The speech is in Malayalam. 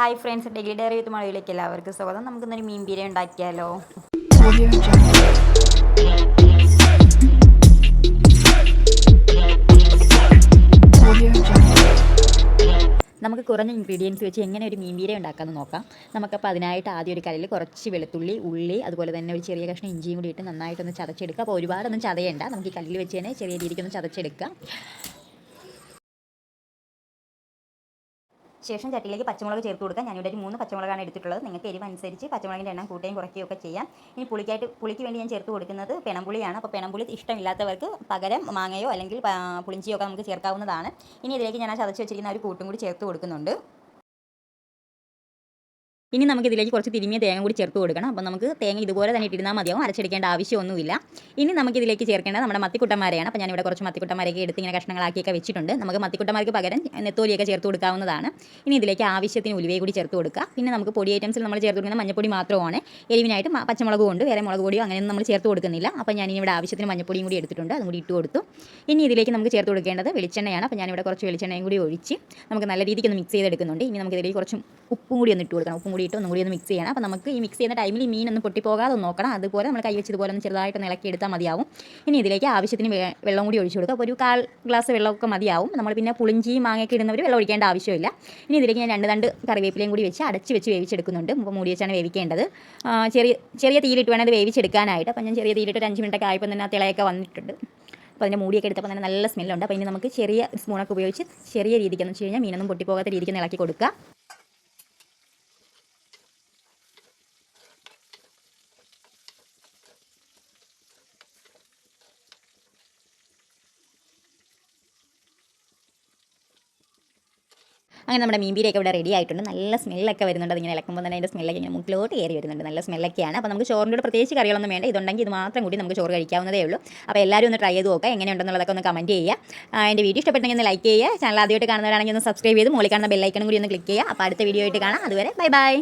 Hi friends daily diary with മഴയിലേക്ക് എല്ലാവർക്കും സ്വാഗതം. നമുക്കിന്നൊരു മീൻ ബിരിയാണി ഉണ്ടാക്കിയാലോ. നമുക്ക് കുറഞ്ഞ ഇൻഗ്രീഡിയൻസ് വെച്ച് എങ്ങനെ ഒരു മീൻ പീര ഉണ്ടാക്കാമെന്ന് നോക്കാം. നമുക്കപ്പോൾ അതിനായിട്ട് ആദ്യം ഒരു കല്ലിൽ കുറച്ച് വെളുത്തുള്ളി ഉള്ളി അതുപോലെ തന്നെ ഒരു ചെറിയ കഷ്ണം ഇഞ്ചിയും കൂടി ഇട്ട് നന്നായിട്ടൊന്ന് ചതച്ചെടുക്കുക. അപ്പോൾ ഒരുപാടൊന്നും ചതയേണ്ട. നമുക്ക് ഈ കല്ലിൽ വെച്ച് തന്നെ ചെറിയ രീതിക്കൊന്ന് ചതച്ചെടുക്കാം. ശേഷം ചട്ടിയിലേക്ക് പച്ചമുളക് ചേർത്ത് കൊടുക്കാം. ഞാനിവിടെ ഒരു മൂന്ന് പച്ചമുളകാണ് എടുത്തിട്ടുള്ളത്. നിങ്ങൾക്ക് എരിവ് അനുസരിച്ച് പച്ചമുളകിന്റെ എണ്ണം കൂട്ടുകയും കുറയ്ക്കുകയും ഒക്കെ ചെയ്യാം. ഇനി പുളിക്കായിട്ട് പുളിക്ക് വേണ്ടി ഞാൻ ചേർത്ത് കൊടുക്കുന്നത് പെണമ്പുളിയാണ് അപ്പോൾ പെണമ്പുളി ഇഷ്ടമില്ലാത്തവർക്ക് പകരം മാങ്ങയോ അല്ലെങ്കിൽ പുളിഞ്ചിയോ ഒക്കെ നമുക്ക് ചേർക്കാവുന്നതാണ്. ഇനി ഇതിലേക്ക് ഞാൻ ചതച്ച് വെച്ചിരിക്കുന്ന ഒരു കൂട്ടും കൂടി ചേർത്ത് കൊടുക്കുന്നുണ്ട്. ഇനി നമുക്ക് ഇതിലേക്ക് കുറച്ച് തിരുമിയ തേങ്ങ കൂടി ചേർത്ത് കൊടുക്കണം. അപ്പോൾ നമുക്ക് തേങ്ങ ഇതുപോലെ തന്നെ ഇട്ടിരുന്നാൽ മതിയാവും. അരച്ചെടുക്കേണ്ട ആവശ്യമൊന്നുമില്ല. ഇനി നമുക്ക് ഇതിലേക്ക് ചേർക്കേണ്ടത് നമ്മുടെ മത്തിക്കുട്ടന്മാരെയാണ്. അപ്പോൾ ഞാനിവിടെ കുറച്ച് മത്തിക്കുട്ടന്മാരൊക്കെ എടുത്ത് ഇങ്ങനെ കഷ്ണങ്ങളാക്കിയൊക്കെ വെച്ചിട്ടുണ്ട്. നമുക്ക് മത്തിക്കുട്ടന്മാർക്ക് പകരം നെത്തോലിയൊക്കെ ചേർത്ത് കൊടുക്കാവുന്നതാണ്. ഇനി ഇതിലേക്ക് ആവശ്യത്തിന് ഉലുവയെ കൂടി ചേർത്ത് കൊടുക്കുക. പിന്നെ നമുക്ക് പൊടി ഐറ്റംസിൽ നമ്മൾ ചേർത്ത് കൊടുക്കുന്ന മഞ്ഞപ്പൊടി മാത്രമാണ്. എരിവിനായിട്ട് പച്ചമുളക് കൊണ്ട് വേറെ മുളക് പൊടിയോ അങ്ങനെയൊന്നും നമ്മൾ ചേർത്ത് കൊടുക്കുന്നില്ല. അപ്പോൾ ഞാൻ ഇവിടെ ആവശ്യത്തിന് മഞ്ഞപ്പൊടിയും കൂടി എടുത്തിട്ടുണ്ട്. അതും കൂടി ഇട്ട് കൊടുത്തു. ഇനി ഇതിലേക്ക് നമുക്ക് ചേർത്ത് കൊടുക്കേണ്ടത് വെളിച്ചെണ്ണയാണ്. അപ്പോൾ ഞാനിവിടെ കുറച്ച് വെളിച്ചെണ്ണയും കൂടി ഒഴിച്ച് നമുക്ക് നല്ല രീതിക്ക് ഒന്ന് മിക്സ് ചെയ്തെടുക്കുന്നുണ്ട്. ഇനി നമുക്ക് ഇതിലേക്ക് കുറച്ച് ഉപ്പും കൂടി ഒന്ന് ഇട്ട് കൊടുക്കണം. ഉപ്പും കൂടി ഇട്ട് ഒന്നും കൂടി ഒന്ന് മിക്സ് ചെയ്യണം. അപ്പോൾ നമുക്ക് ഈ മിക്സ് ചെയ്യുന്ന ടൈമിൽ ഈ മീൻ ഒന്ന് പൊട്ടിപ്പോകാതെ ഒന്ന് നോക്കണം. അതുപോലെ നമ്മൾ കൈ വെച്ച് ഇതുപോലെ ഒന്ന് ചെറുതായിട്ട് ഇളക്കി എടുത്താൽ മതിയാവും. ഇനി ഇതിലേക്ക് ആവശ്യത്തിന് വെള്ളം കൂടി ഒഴിച്ചു കൊടുക്കുക. അപ്പോൾ ഒരു കാൽ ഗ്ലാസ് വെള്ളമൊക്കെ മതിയാവും. നമ്മൾ പിന്നെ പുളിഞ്ചി മാങ്ങയൊക്കെ ഇടുന്നവർ വെള്ളം ഒഴിക്കേണ്ട ആവശ്യമില്ല. ഇനി ഇതിലേക്ക് ഞാൻ രണ്ട് രണ്ട് കറിവേപ്പിലയും കൂടി വെച്ച് അടച്ച് വെച്ച് വേവിച്ചെടുക്കുന്നുണ്ട്. അപ്പോൾ മൂടി വെച്ചാണ് വേവിക്കേണ്ടത്. ചെറിയ ചെറിയ തീയിലിട്ട് വേണം അത് വേവിച്ചെടുക്കാനായിട്ട്. അപ്പോൾ ഞാൻ ചെറിയ തീയിലിട്ട് ഒരു അഞ്ച് മിനിറ്റൊക്കെ ആയപ്പോൾ തന്നെ ആ തിളയൊക്കെ വന്നിട്ടുണ്ട്. അപ്പോൾ അതിന്റെ മൂടിയൊക്കെ എടുത്തപ്പോൾ തന്നെ നല്ല സ്മെല്ലുണ്ട് അപ്പോൾ ഇനി നമുക്ക് ചെറിയ സ്പൂണൊക്കെ ഉപയോഗിച്ച് ചെറിയ രീതിക്കെന്ന് വെച്ച് കഴിഞ്ഞാൽ മീനൊന്നും പൊട്ടിപ്പോകാത്ത രീതിക്ക് ഇളക്കി കൊടുക്കുക. അങ്ങനെ നമ്മുടെ മീൻ പീരയൊക്കെ ഇവിടെ റെഡി ആയിട്ടുണ്ട്. നല്ല സ്മെല്ലൊക്കെ വരുന്നുണ്ട്. അതിങ്ങനെ ഇളക്കുമ്പോൾ തന്നെ അതിന്റെ സ്മെല്ലൊക്കെ ഇങ്ങനെ മുക്കിലോട്ട് കയറി വരുന്നുണ്ട്. നല്ല സ്മെല്ലൊക്കെയാണ് അപ്പോൾ നമുക്ക് ചോറിന്റെ കൂടെ പ്രത്യേകിച്ച് കറികളൊന്നും വേണ്ട. ഇതുണ്ടെങ്കിൽ ഇത് മാത്രം കൂടി നമുക്ക് ചോറ് കഴിക്കാവുന്നതേ ഉള്ളൂ. അപ്പോൾ എല്ലാവരും ഒന്ന് ട്രൈ ചെയ്ത് നോക്കുക. എങ്ങനെയുണ്ടെന്നുള്ളതൊക്കെ ഒന്ന് കമന്റ് ചെയ്യുക. എന്റെ വീഡിയോ ഇഷ്ടപ്പെട്ടെങ്കിൽ ഒന്ന് ലൈക്ക് ചെയ്യുക. ചാനൽ ആദ്യമായിട്ട് കാണുന്നവരാണെങ്കിൽ ഒന്ന് സബ്സ്ക്രൈബ് ചെയ്ത് മുകളിൽ കാണുന്ന ബെല്ലൈക്കണും കൂടി ഒന്ന് ക്ലിക്ക് ചെയ്യുക. അപ്പോൾ അടുത്ത വീഡിയോ ആയിട്ട് കാണാം. അതുവരെ ബൈ ബൈ